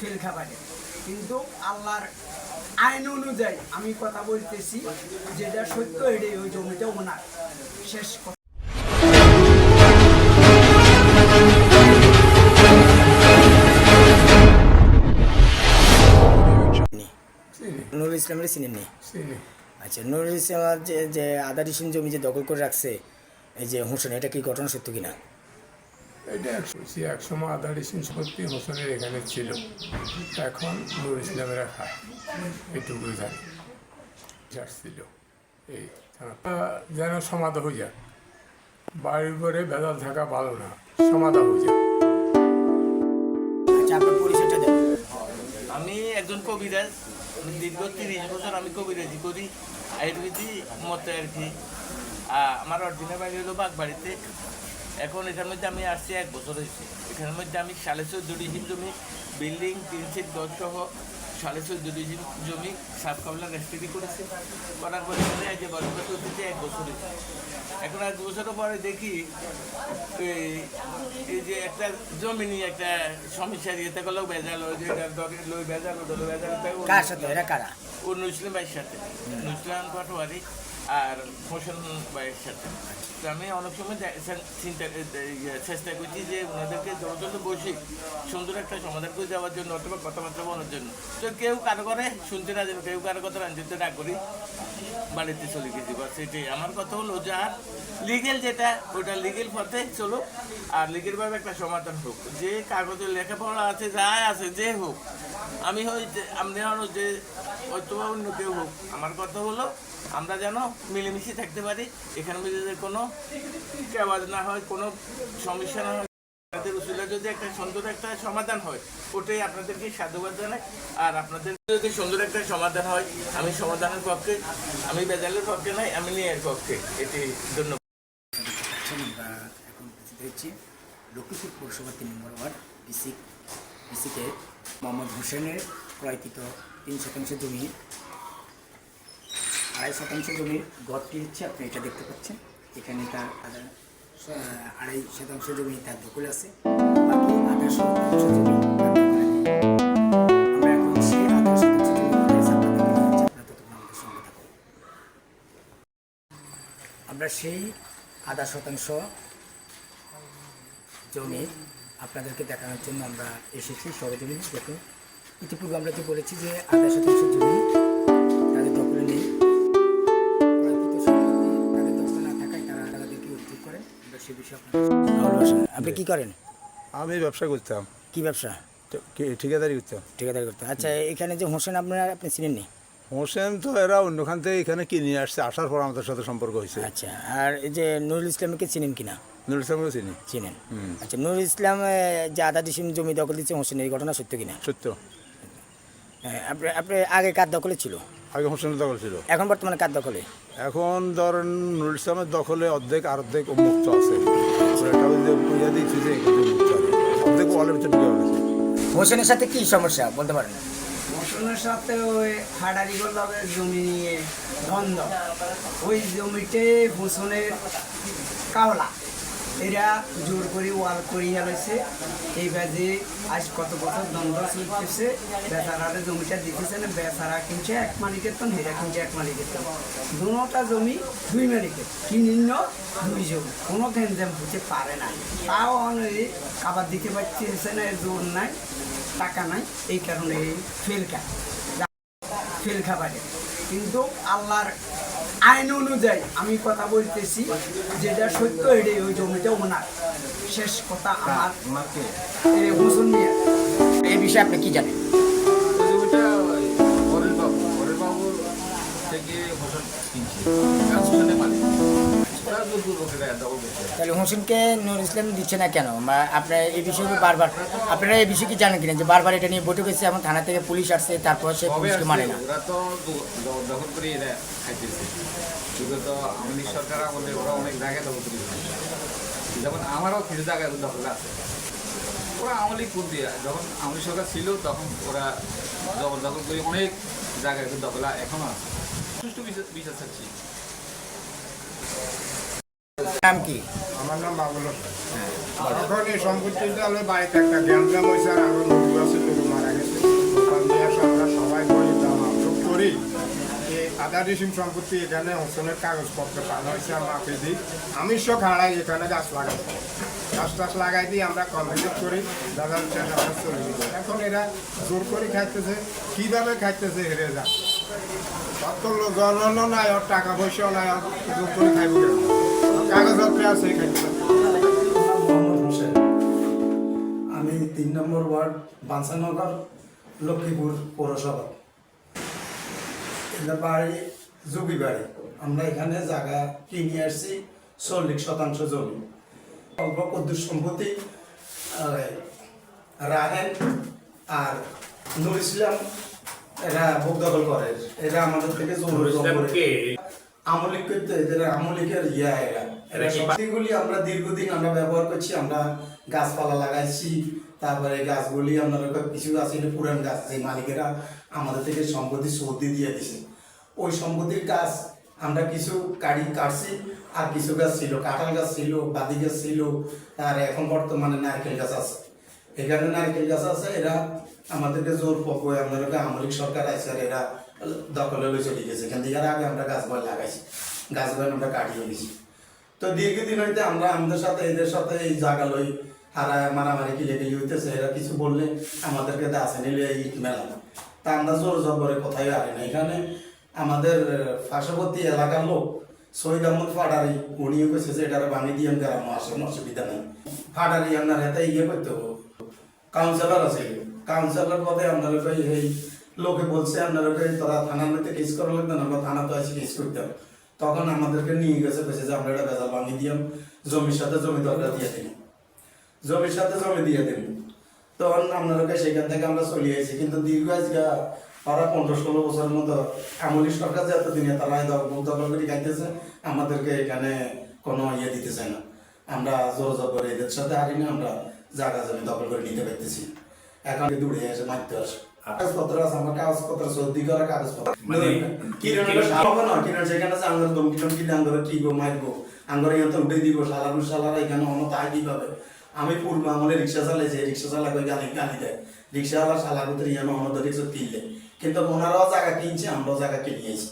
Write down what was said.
Fail খাবারে। কিন্তু আল্লাহর আইন অনুযায়ী আমি কথা বলতেছি যেটা সত্য এটাই ওই জমিটা ওনার। শেষ কথা। নুরুল ইসলামের চিনেন আচ্ছা নুরুল ইসলামের যে যে আদারিসিন জমি যে দখল করে রাখছে এই যে হোসেন এটা কি ঘটনা সত্য কিনা? এটা একশো এক সময় আধারি সত্যি হোসেনের এখানে ছিল। এখন নুর ইসলামেরা খায় এইটুকুই জানি। ছিল। এই যেন সমাধা হয়ে যায় বাড়ির ঘরে ভেজাল থাকা ভালো না। সমাধা হয়ে যায় আচ্ছা আমি একজন কবিরাজ। আমি দীর্ঘ তিরিশ বছর আমি কবিরাজি করি। আয়ুর্বেদিক মতে আর কি। আমার অরিজিনাল বাড়ি হলো বাগবাড়িতে। এখন এখানের মধ্যে আমি আসছি এক বছর হয়েছে। এখানের মধ্যে আমি সাড়ে চোদ্দ ডিসিম জমি বিল্ডিং তিন সিট গজ সহ সাড়ে চোদ্দ ডিসিম জমি সাব কাবলা রেস্ট্রি করেছি। করার পরে যে বরফ করতেছে এক বছর হয়েছে। এখন এক বছরের পরে দেখি এই- এই যে একটা জমি নিয়ে একটা সমস্যা দিয়ে থেকে লোক ভেজাল এটার দরে লই ভেজাল ওটা ভেজাল এরা কারা ভাইয়ের সাথে। নুসলাম পাটোয়ারি। আর হোসেন ভাইয়ের সাথে তো আমি অনেক সময় চিন্তা ইয়ে চেষ্টা করছি যে ওনাদেরকে যত বসি সুন্দর একটা সমাধান করে দেওয়ার জন্য অথবা কথাবার্তা বলার জন্য। তো কেউ কারও করে শুনতে না যাবে কেউ কারও কথা রাঞ্জিতে না করি, বাড়িতে চলে গেছি বা এটাই। আমার কথা হলো যার লিগেল যেটা, ওটা লিগেল পথে চলো আর লিগেলভাবে একটা সমাধান হোক। যে কাগজে লেখাপড়া আছে, যাই আছে, যে হোক। আমি হই যে- হলো যে হয়তো বা অন্য কেউ হোক। আমার কথা হলো আমরা যেন মিলেমিশে থাকতে পারি। এখানে যদি কোনো কেওয়াজ না হয়, কোনো সমস্যা না হয় আপনাদের উসুলে যদি একটা সুন্দর একটা সমাধান হয়, ওটাই আপনাদেরকে সাধুবাদ জানাই। আর আপনাদের যদি সুন্দর একটা সমাধান হয়, আমি সমাধানের পক্ষে, আমি বেজালের পক্ষে নাই আমি নিয়ের পক্ষে। এটি ধন্যবাদ। এখন উপস্থিত হয়েছি। লক্ষ্মীপুর পৌরসভা তিন নম্বর ওয়ার্ড, ডিসি ডিসিতে মোহাম্মদ হোসেনের ক্রয়কৃত তিন শতাংশ জমি। আড়াই শতাংশ জমির গড়টি হচ্ছে? আপনি এটা দেখতে পাচ্ছেন। এখানে তার আধা আড়াই শতাংশ জমি তার দখল আছে। আমরা সেই আধা শতাংশ জমি আপনাদেরকে দেখানোর জন্য আমরা এসেছি সরজমি দেখুন, ইতিপূর্বে আমরা তো বলেছি যে আধা শতাংশ জমি সে বিষয়ে আপনি কি করেন? আমি ব্যবসা করতাম। কি ব্যবসা? তো- ঠিকাদারি করতাম। ঠিকাদারি করতে আচ্ছা এখানে যে হোসেন আপনারা আপনি চিনেননি? হোসেন তো এরা অন্যখান থেকে এখানে কিনে আসছে আসার পর আমাদের সাথে সম্পর্ক হয়েছে। আচ্ছা আর এই যে নুরুল ইসলামকে চিনেন কিনা? নুরুল ইসলামকে চিনি। চিনেন। আচ্ছা নুরুল ইসলাম যে আধা ডিসিম জমি দখল দিচ্ছে হোসেন এই ঘটনা সত্য কিনা? সত্য। হ্যাঁ, আপনি আপনি আগে কার দখলে ছিল? আগে হোসেনের দখল ছিল। এখন বর্তমানে কার দখলে? এখন ধরেন নুরুল ইসলামের দখলে অর্ধেক আর অর্ধেক মুক্ত আছে ওই যে আছে। অর্ধেক ওয়ালের ভিতরে ঢুকে গেছে। হোসেনের সাথে কি সমস্যা বলতে পারেন? মশনের সাথে ওই হাডারি গোলাপের জমি নিয়ে দ্বন্দ্ব ওই জমিতে হোসনের কাওলা। এরা জোর করে ওয়াল করিয়া লইছে। এই বাজে আজ কত বছর দ্বন্দ্ব চলতেছে। বেচারারে জমিটা দিতেছে না বেচারা কিনছে এক মালিকের তো হেরা কিনছে এক মালিকের তো দুটা জমি, দুই মালিকের। কিনিন্য দুই জমি। কোনো গেঞ্জাম হতে পারে না। তাও অনেক কাবার দিতে পারতেছে না জোর নাই, টাকা নাই। এই কারণে ফেলকা ফেল খাবারে। কিন্তু আল্লাহর আইন অনুযায়ী আমি কথা বলতেছি যেটা সত্য এটাই ওই জমিটা ওনার। শেষ কথা আমার। হোসেন মিয়া এই বিষয়ে আপনি কি জানেন? থেকে হোসেন কিনছে। তাহলে হোসেনকে নুর ইসলাম দিচ্ছে না কেন? বা আপনার এই বিষয়ে বারবার আপনারা এই বিষয়ে কি জানেন কিনা যে বারবার এটা নিয়ে বৈঠক হয়েছে এবং থানা থেকে পুলিশ আসছে তারপর সে পুলিশকে মানে না? ওরা তো দ- দ- দখল করে এরা খাইতেছে। বিগত আওয়ামী সরকার আমলে ওরা অনেক জায়গায় দখল করে যেমন আমারও কিছু জায়গায় দখল আছে। ওরা আমলি দিয়ে যখন আওয়ামী লীগ সরকার ছিল তখন ওরা জবরদখল করে অনেক জায়গায় দখল এখনও আছে। সুষ্ঠু বিচার বিচার চাচ্ছি। নাম কি? আমার নাম বাবুল এখন এই সম্পত্তি হলো বাড়িতে একটা গ্যাঞ্জাম হয়েছে আর আমার মৃত্যু আছে লোক মারা গেছে। আমরা সবাই বলি দাম করি আদা রেশিম সম্পত্তি এখানে হোসেনের কাগজপত্র পাওয়া হয়েছে মাপে দিই। আমি সব হারাই এখানে গাছ লাগাই। গাছ টাছ লাগাই দিই আমরা কমপ্লিট করি দাদা আমরা চলে দিই এখন এরা জোর করে খাইতেছে, কীভাবে খাইতেছে হেরে যাচ্ছে অত লোক নাই ওর টাকা পয়সাও নাই জোর করে খাইব কাগজপত্র আছে খাইতে মোহাম্মদ হোসেন। আমি তিন নম্বর ওয়ার্ড বাঞ্ছানগর লক্ষ্মীপুর পৌরসভা। এটা বাড়ি জুবি বাড়ি। আমরা এখানে জায়গা কিনে আসছি চল্লিশ শতাংশ জমি। অল্প কদ্দুর সম্পত্তি রাহেন আর নুর ইসলাম এরা ভোগ দখল করে। এরা আমাদের থেকে জোর জোর করে। আমলিক করতে এদের আমলিকের ইয়া এরা। সবগুলি আমরা দীর্ঘদিন আমরা ব্যবহার করছি আমরা গাছপালা লাগাইছি তারপরে গাছগুলি আমরা কিছু গাছ এটা পুরান গাছ যে মালিকেরা আমাদের থেকে সম্পত্তি সর্দি দিয়ে দিছে। ওই সম্পত্তির গাছ আমরা কিছু কাড়ি কাটছি আর কিছু গাছ ছিল কাঁঠাল গাছ ছিল বাদি গাছ ছিল আর এখন বর্তমানে নারকেল গাছ আছে। এখানে নারকেল গাছ আছে এরা আমাদেরকে জোর পকয়ে আমাদেরকে আমলিক সরকার আছে আর এরা দখলে লই চলে গেছে এখান থেকে আগে আমরা গাছ বয় লাগাইছি। গাছ বয় আমরা কাটিয়ে গেছি তো দীর্ঘদিন হইতে আমরা আমাদের সাথে, এদের সাথে এই জায়গা লই হারা মারামারি কিলে কিলি হইতেছে। এরা কিছু বললে আমাদেরকে দাসে নিলে এই মেলা। তা আমরা জোর জবরে কোথায় আরে না। এখানে আমাদের পার্শ্ববর্তী এলাকার লোক, শহীদ আহমদ ফাডারি উনিও কেছে যে এটারে ভাঙি দিয়ে গ্রাম আসে অসুবিধা নেই। ফাডারি আপনার হাতে ইয়ে করতে কাউন্সিলর আছে। কাউন্সিলর পদে আপনারা এই লোকে বলছে আপনারা তারা থানার মধ্যে কেস করা লাগবে না, আমরা থানা তো আছে কেস করতে হবে। তখন আমাদেরকে নিয়ে গেছে কেছে যে, আমরা এটা বেজাল ভাঙি দিয়াম জমির সাথে জমি দরকার দিয়ে দিন জমির সাথে জমি দিয়ে দিন তখন আপনাদেরকে সেখান থেকে আমরা চলে আসি কিন্তু দীর্ঘ আজকে ওরা পনেরো ষোলো বছরের মতো আমলি সরকার যে এতদিনে তারা দখল দখল করে খাইতেছে, আমাদেরকে এখানে কোনো ইয়ে দিতে চায় না। আমরা জোর করে এদের সাথে হারি না আমরা জায়গা জমি দখল করে নিতে পারতেছি। এখন দূরে এসে মারতে আসে কাগজপত্র আছে আমার কাগজপত্র সর্দি করা কাগজপত্র। মানে কিরণের না? কিরণ সেখানে আছে আঙ্গুর আঙ্গুর কি গো মারবো আঙ্গুর ইয়াতে উঠে দিব সালারা এখানে অন্য তাই আমি পূর্ব আমলে রিক্সা চালাইছি রিক্সা চালা কই গালি গালি দেয়। রিক্সাওয়ালা সালার ভিতরে ইয়ানো অন্য রিক্সা কিন্তু ওনারাও জায়গা কিনছে আমরাও জায়গা কিনিয়েছি।